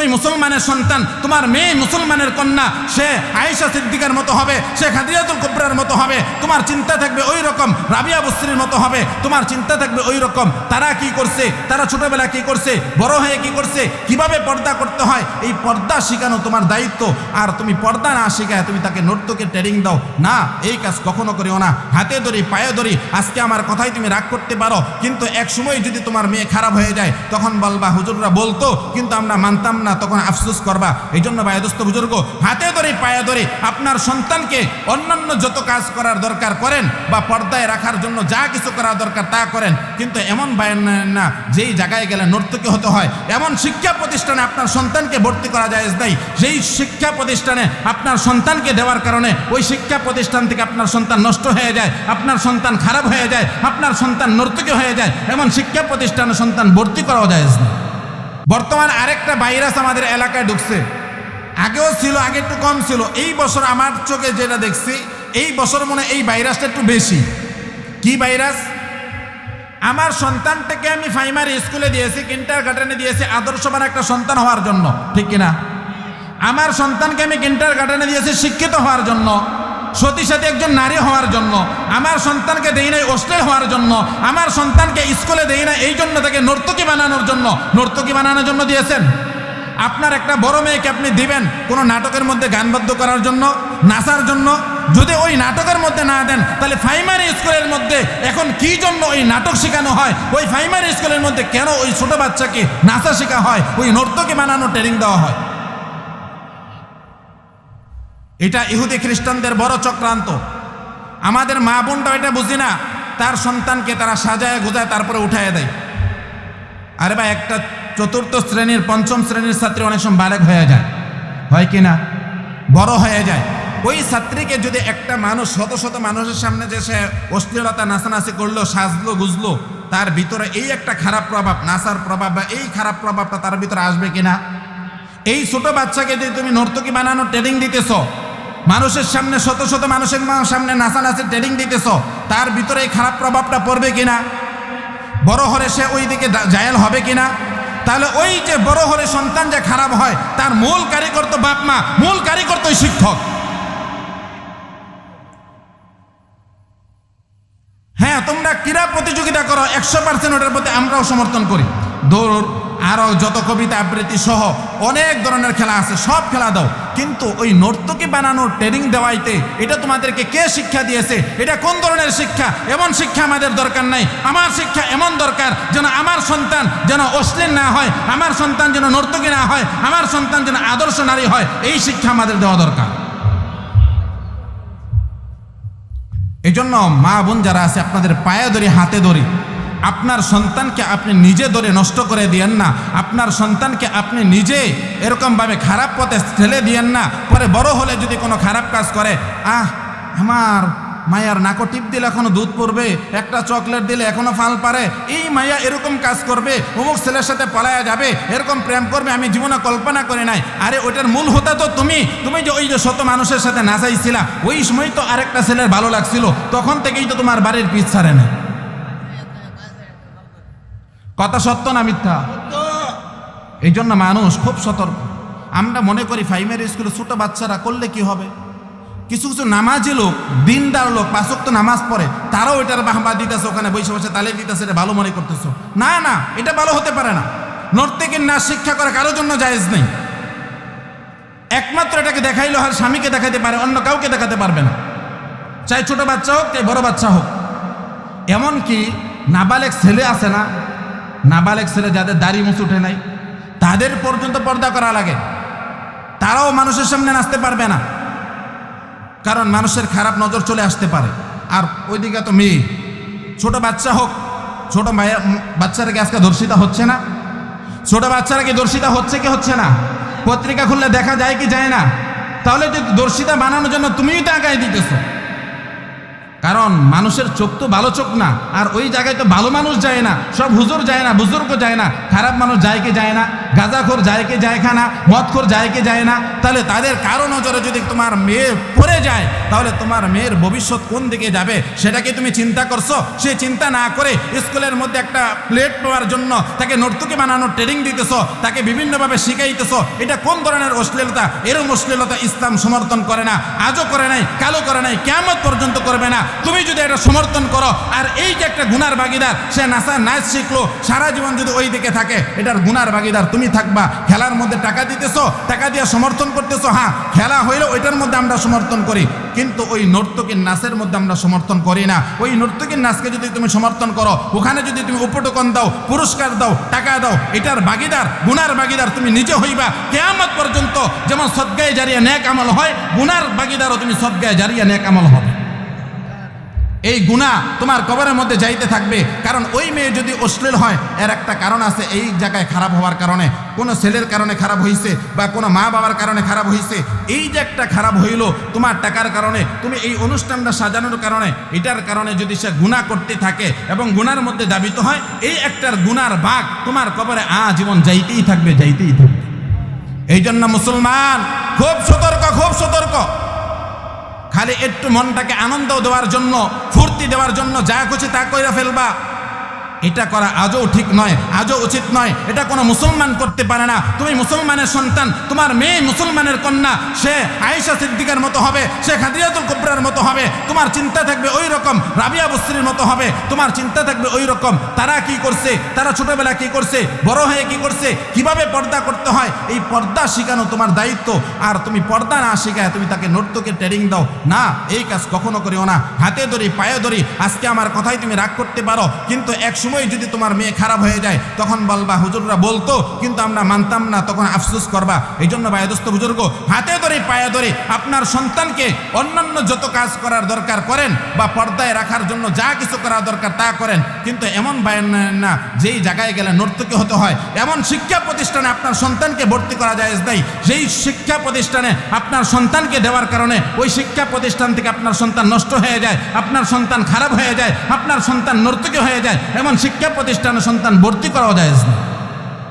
তুমি মুসলমানের সন্তান, তোমার মেয়ে মুসলমানের কন্যা, সে আয়েশা সিদ্দিকার মতো হবে, সে খাদিজাতুল কুবরার মতো হবে, তোমার চিন্তা থাকবে ওই রকম, রাবিয়া বস্ত্রীর মতো হবে, তোমার চিন্তা থাকবে ওই রকম, তারা কি করছে, তারা ছোটবেলা কি করছে, বড় হয়ে কি করছে, কীভাবে পর্দা করতে হয়, এই পর্দা শেখানো তোমার দায়িত্ব, আর তুমি পর্দা না শেখায় তুমি তাকে নর্তকে ট্রেনিং দাও, না, এই কাজ কখনো করিও না, হাতে ধরি, পায়ে ধরি, আজকে আমার কথাই তুমি রাগ করতে পারো, কিন্তু এক সময় যদি তোমার মেয়ে খারাপ হয়ে যায়, তখন বলবা, হুজুররা বলতো, কিন্তু আমরা মানতাম না তখন আফসোস করবা। এই জন্য বায়দস্ত বুজুর্গ, হাতে ধরে, পায়ে ধরে আপনার সন্তানকে অন্যান্য যত কাজ করার দরকার করেন বা পর্দায় রাখার জন্য যা কিছু করার দরকার তা করেন, কিন্তু এমন বায়ান না, যেই জায়গায় গেলে নর্তকী হতে হয়। এমন শিক্ষা প্রতিষ্ঠানে আপনার সন্তানকে ভর্তি করা যায় নাই। যেই শিক্ষা প্রতিষ্ঠানে আপনার সন্তানকে দেওয়ার কারণে ওই শিক্ষা প্রতিষ্ঠান থেকে আপনার সন্তান নষ্ট হয়ে যায়, আপনার সন্তান খারাপ হয়ে যায়, আপনার সন্তান নর্তকী হয়ে যায়, এমন শিক্ষা প্রতিষ্ঠানে সন্তান ভর্তি করাও যায় না বর্তমান আরেকটা ভাইরাস আমাদের এলাকায় ঢুকছে। আগেও ছিল, আগে একটু কম ছিল। এই বছর আমার চোখে যেটা দেখছি, এই বছর মনে এই ভাইরাসটা একটু বেশি। কি ভাইরাস? আমার সন্তানটাকে আমি প্রাইমারি স্কুলে দিয়েছি কিন্টার গার্ডেনে দিয়েছি, আদর্শবান একটা সন্তান হওয়ার জন্য। ঠিক কিনা? আমার সন্তানকে আমি কিন্টার গার্ডেনে দিয়েছি, শিক্ষিত হওয়ার জন্য। সতী সাথে একজন নারী হওয়ার জন্য, আমার সন্তানকে দেই নাই অশ্লীল হওয়ার জন্য, আমার সন্তানকে স্কুলে দেই না এই জন্য তাকে নর্তকী বানানোর জন্য। নর্তকী বানানোর জন্য দিয়েছেন। আপনার একটা বড় মেয়েকে আপনি দিবেন কোনো নাটকের মধ্যে গানবদ্ধ করার জন্য, নাচার জন্য। যদি ওই নাটকের মধ্যে না দেন, তাহলে প্রাইমারি স্কুলের মধ্যে এখন কি জন্য ওই নাটক শেখানো হয়? ওই প্রাইমারি স্কুলের মধ্যে কেন ওই ছোট বাচ্চাকে নাচা শেখা হয়? ওই নর্তকী বানানো ট্রেনিং দেওয়া হয়? এটা ইহুদি খ্রিস্টানদের বড় চক্রান্ত। আমাদের মা বোনটা এটা বুঝি না, তার সন্তানকে তারা সাজায়, গোজায়, তারপরে উঠায় দেয়। আরে ভাই, একটা চতুর্থ শ্রেণির, পঞ্চম শ্রেণির ছাত্রী অনেক সময় বালেক হয়ে যায়। হয় কি না? বড় হয়ে যায়। ওই ছাত্রীকে যদি একটা মানুষ, শত শত মানুষের সামনে যে সে অশ্লীলতা, নাচানাচি করল, সাজলো, গুজলো, তার ভিতরে এই একটা খারাপ প্রভাব, নাচার প্রভাব বা এই খারাপ প্রভাবটা তার ভিতরে আসবে কিনা এই ছোট বাচ্চাকে যদি তুমি নর্তকী বানানোর ট্রেনিং দিতেছ মানুষের সামনে, শত শত মানুষের সামনে নাচানাচির ট্রেনিং দিতেছ, তার ভিতরে এই খারাপ প্রভাবটা পড়বে কিনা? বড় হরে সে ওই দিকে জায়েল হবে কিনা? তাহলে ওই যে বড় হরে সন্তান যে খারাপ হয়, তার মূল কারিগর তো বাপ মা, মূল কারিগর তো শিক্ষক। হ্যাঁ তোমরা ক্রীড়া প্রতিযোগিতা করো, একশো পার্সেন্ট ওটার প্রতি আমরাও সমর্থন করি। দৌড় আরও যত কবিতা আবৃত্তি সহ অনেক ধরনের খেলা আছে, সব খেলা দাও। কিন্তু ওই নর্তকী বানানোর ট্রেনিং দেওয়াইতে এটা তোমাদেরকে কে শিক্ষা দিয়েছে? এটা কোন ধরনের শিক্ষা? এমন শিক্ষা আমাদের দরকার নাই। আমার শিক্ষা এমন দরকার যেন আমার সন্তান যেন অশ্লীল না হয়, আমার সন্তান যেন নর্তকী না হয়, আমার সন্তান যেন আদর্শ নারী হয়, এই শিক্ষা আমাদের দেওয়া দরকার। এই জন্য মা বোন যারা আছে, আপনাদের পায়ে ধরে, হাতে ধরে আপনার সন্তানকে আপনি নিজে ধরে নষ্ট করে দিয়েন না। আপনার সন্তানকে আপনি নিজে এরকমভাবে খারাপ পথে ঠেলে দিয়েন না। পরে বড় হলে যদি কোনো খারাপ কাজ করে, আহ, আমার মায়ার নাকো টিপ দিলে এখনও দুধ পড়বে, একটা চকলেট দিলে এখনও ফাল পারে, এই মায়া এরকম কাজ করবে, অমুক ছেলের সাথে পালায়া যাবে, এরকম প্রেম করবে, আমি জীবনে কল্পনা করে নাই। আরে, ওইটার মূল হতা তো তুমি। তুমি যে ওই যে শত মানুষের সাথে নাচাইছিলা, ওই সময় তো আরেকটা ছেলের ভালো লাগছিল, তখন থেকেই তো তোমার বাড়ির পিছ ছাড়ে না কথা সত্য না মিথ্যা? এই জন্য মানুষ খুব সতর্ক। আমরা মনে করি প্রাইমারি স্কুলে ছোট বাচ্চারা করলে কি হবে? কিছু কিছু নামাজি লোক, দিনদার লোক পাঁচক তো নামাজ পড়ে, তারাও এটার বাহবা দিতেছে, ওখানে বসে বসে তালে দিতেছে, এটা ভালো মনে করতেছো। না না, এটা ভালো হতে পারে না। নর্তকীর না শিক্ষা করা কারোর জন্য জায়েজ নেই। একমাত্র এটাকে দেখাইলো আর স্বামীকে দেখাতে পারে, অন্য কাউকে দেখাতে পারবে না। চাই ছোট বাচ্চা হোক, চাই বড় বাচ্চা হোক। এমনকি নাবালেক ছেলে আছে না নাবালেক ছেলে যাদের দাড়ি মুছ উঠে নাই, তাদের পর্যন্ত পর্দা করা লাগে। তারাও মানুষের সামনে নাচতে পারবে না। কারণ মানুষের খারাপ নজর চলে আসতে পারে। আর ওইদিকে তো মেয়ে। ছোট বাচ্চা হোক, ছোট মায়ের বাচ্চারা কি আজকে দর্শিতা হচ্ছে না। ছোট বাচ্চারা কি দর্শিতা হচ্ছে কি হচ্ছে না? পত্রিকা খুললে দেখা যায় কি যায় না? তাহলে দর্শিতা বানানোর জন্য তুমিই তো আগায় দিতেছো। কারণ মানুষের চোখ তো ভালো চোখ না, আর ওই জায়গায় তো ভালো মানুষ যায় না, সব হুজুর যায় না, বুজুর্গ যায় না, খারাপ মানুষ যায় কি যায় না। গাঁজাখোর যায় কি যায় খানা মদখোর যায় কি যায় না তাহলে তাদের কারও নজরে যদি তোমার মেয়ে পড়ে যায়, তাহলে তোমার মেয়ের ভবিষ্যৎ কোন দিকে যাবে? সেটাকে তুমি চিন্তা করছ? সে চিন্তা না করে স্কুলের মধ্যে একটা প্লেট পাওয়ার জন্য তাকে নর্তকী বানানোর ট্রেনিং দিতেছো, তাকে বিভিন্নভাবে শিখাইতেছো, এটা কোন ধরনের অশ্লীলতা? এরম অশ্লীলতা ইসলাম সমর্থন করে না, আজও করে নাই কালো করে নাই কেমন পর্যন্ত করবে না। তুমি যদি এটা সমর্থন করো, আর এই যে একটা গুনার ভাগিদার, সে নাচা, নাচ শিখলো, সারা জীবন যদি ওই দিকে থাকে, এটার গুনার ভাগিদার তুমি থাকবা, খেলার মধ্যে টাকা দিতেছো, টাকা দিয়ে সমর্থন করতেছো হ্যাঁ খেলা হইলে ওইটার মধ্যে আমরা সমর্থন করি। কিন্তু ওই নর্তকীর নাচের মধ্যে আমরা সমর্থন করি না। ওই নর্তকীর নাচকে যদি তুমি সমর্থন করো, ওখানে যদি তুমি উপটকন দাও, পুরস্কার দাও, টাকা দাও, এটার বাগিদার গুনার বাগিদার তুমি নিজে হইবা। কেয়ামত পর্যন্ত যেমন সদ্গায় জারিয়া ন্যাক আমল হয়, গুনার বাগিদারও তুমি সদ্গায় জারিয়া ন্যাক আমল হবে। এই গুণা তোমার কবরের মধ্যে যাইতে থাকবে। কারণ ওই মেয়ে যদি অশ্লীল হয়, এর একটা কারণ আছে এই জায়গায় খারাপ হওয়ার কারণে। কোনো ছেলের কারণে খারাপ হয়েছে বা কোনো মা বাবার কারণে খারাপ হয়েছে এই যে একটা খারাপ হইল তোমার টাকার কারণে, তুমি এই অনুষ্ঠানটা সাজানোর কারণে, এটার কারণে যদি সে গুণা করতে থাকে এবং গুনার মধ্যে দাবিত হয়, এই একটার গুনার বাঘ তোমার কবরে আজীবন যাইতেই থাকবে যাইতেই থাকবে। এই জন্য মুসলমান, খুব সতর্ক খুব সতর্ক। খালি একটু মনটাকে আনন্দ দেওয়ার জন্য ফুর্তি দেওয়ার জন্য যা খুশি তা কইরা ফেলবা। এটা করা আজও ঠিক নয়, আজও উচিত নয়। এটা কোনো মুসলমান করতে পারে না। তুমি মুসলমানের সন্তান, তোমার মেয়ে মুসলমানের কন্যা, সে আয়েশা সিদ্দিকার মতো হবে, সে খাদিজাতুল কুবরার মতো হবে, তোমার চিন্তা থাকবে ওই রকম রাবিয়া বস্ত্রীর মতো হবে, তোমার চিন্তা থাকবে ওই রকম তারা কি করছে? তারা ছোটবেলা কি করছে? বড় হয়ে কি করছে? কীভাবে পর্দা করতে হয়? এই পর্দা শেখানো তোমার দায়িত্ব। আর তুমি পর্দা না শেখায় তুমি তাকে নর্তকে ট্রেনিং দাও। না, এই কাজ কখনো করিও না। হাতে ধরি, পায়ে ধরি। আজকে আমার কথাই তুমি রাগ করতে পারো, কিন্তু এক সময় যদি তোমার মেয়ে খারাপ হয়ে যায়, তখন বলবা, হুজুররা বলতো, কিন্তু আমরা মানতাম না, তখন আফসোস করবা। এই জন্য বায়দস্ত বুজুর্গ, হাতে ধরে, পায়ে ধরে আপনার সন্তানকে অন্যান্য যত কাজ করার দরকার করেন বা পর্দায় রাখার জন্য যা কিছু করা দরকার তা করেন, কিন্তু এমন বায়ন না, যেই জায়গায় গেলে নর্তকী হতে হয়। এমন শিক্ষা প্রতিষ্ঠানে আপনার সন্তানকে ভর্তি করা যায় নাই, যেই শিক্ষা প্রতিষ্ঠানে আপনার সন্তানকে দেওয়ার কারণে ওই শিক্ষা প্রতিষ্ঠান থেকে আপনার সন্তান নষ্ট হয়ে যায়, আপনার সন্তান খারাপ হয়ে যায়, আপনার সন্তান নর্তকী হয়ে যায়, এমন শিক্ষা প্রতিষ্ঠানে সন্তান ভর্তি করা যায় না।